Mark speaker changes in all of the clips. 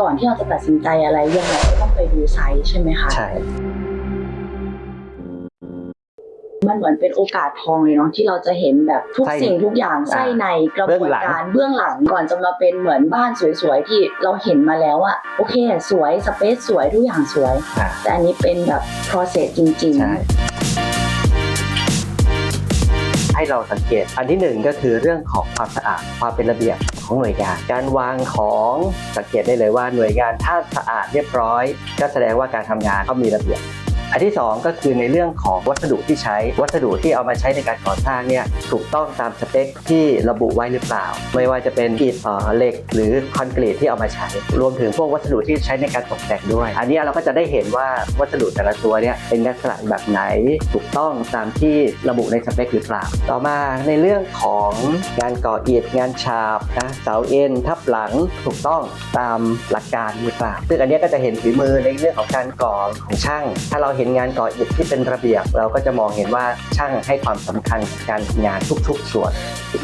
Speaker 1: ก่อนที่เราจะตัดสินใจอะไรยังไงก็ต้องไปดูไซต์ใช่ไหมคะ
Speaker 2: ใช่
Speaker 1: มันเหมือนเป็นโอกาสทองเลยเนาะที่เราจะเห็นแบบทุก
Speaker 2: ไส้
Speaker 1: สิ่งทุกอย่างไส้ในกระบวนการเบื้องหลังก่อนจะมาเป็นเหมือนบ้านสวยๆที่เราเห็นมาแล้วอะโอเค สวยสเปซสวยทุกอย่างสวย
Speaker 2: อ่า
Speaker 1: แต่อันนี้เป็นแบบ process จริง
Speaker 2: ใช่ ให้เราสังเกตอันที่หนึ่งก็คือเรื่องของความสะอาดความเป็นระเบียบ ของหน่วยงาน การวางของสังเกตได้เลยว่าหน่วยงานถ้าสะอาดเรียบร้อย ก็แสดงว่าการทำงานเขามีระเบียบ อันที่สองก็คือในเรื่องของวัสดุที่ใช้ วัสดุที่เอามาใช้ในการก่อสร้างเนี่ยถูกต้องตามสเปคที่ระบุไว้หรือเปล่า ไม่ว่าจะเป็นอิฐเหล็ก หรือคอนกรีตที่เอามาใช้ รวมถึงพวกวัสดุที่ใช้ในการตกแต่งด้วย อันนี้เราก็จะได้เห็นว่าวัสดุแต่ละตัวเนี่ยเป็นลักษณะแบบไหนถูกต้องตามที่ระบุในสเปคหรือเปล่า ต่อมาในเรื่องของงานก่ออิฐงานฉาบนะเสาเอ็นทับหลังถูกต้องตามหลักการหรือเปล่าซึ่งอันนี้ก็จะเห็นฝีมือในเรื่องของการก่อของช่าง ถ้าเราเห็น็นงานก่ออิฐที่เป็นระเบียบ เราก็จะมองเห็นว่าช่างให้ความสำคัญกับการงานทุกๆ ส่วน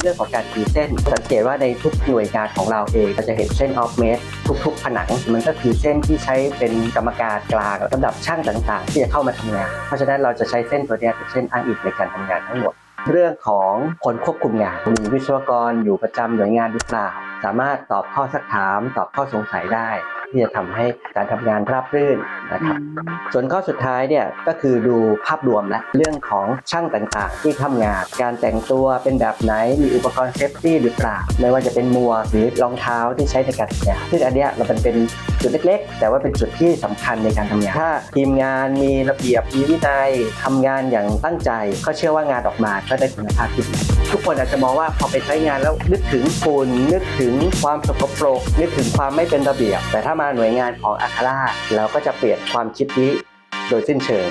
Speaker 2: เรื่องของการขีดเส้น สังเกตว่าในทุกหน่วยงานของเราเองก็จะเห็นเส้นออฟเมตทุกๆ ผนัง มันก็คือเส้นที่ใช้เป็นกรรมการกลางสำหรับช่างต่างๆ ที่จะเข้ามาทำงาน เพราะฉะนั้นเราจะใช้เส้นตัวเนี้เป็นเส้นอ้างอิฐในการทำงานทั้งหมดเรื่องของคนควบคุมงาน มีวิศวกรอยู่ประจำหน่วยงานหรือเปล่า สามารถตอบข้อสักถาม ตอบข้อสงสัยได้ ที่จะทำให้การทำงานราบรื่น นะครับ ส่วนข้อสุดท้ายเนี่ยก็คือดูภาพรวมและเรื่องของช่างต่างๆ ที่ทำงาน การแต่งตัวเป็นแบบไหนมีอุปกรณ์เซฟตี้หรือเปล่าไม่ว่าจะเป็นหมัวกหรือรองเท้าที่ใช้ในการทำงานซึ่งอันเนี้ยเราเป็นเป็นจุดเล็กๆ แต่ว่าเป็นจุดที่สำคัญในการทำงาน ถ้าทีมงานมีระเบียบมีวินัยทำงานอย่างตั้งใจ ก็เชื่อว่างานออกมาก็ได้คุณภาพที่ดีทุกคนอาจจะมองว่าพอไปใช้งานแล้วนึกถึงฝุ่นนึกถึงความสกปรกนึกถึงความไม่เป็นระเบียบ แต่ถ้ามาหน่วยงานของอาคาร่าเราก็จะเปลี่ยนความคิดนี้โดยสิ้นเชิง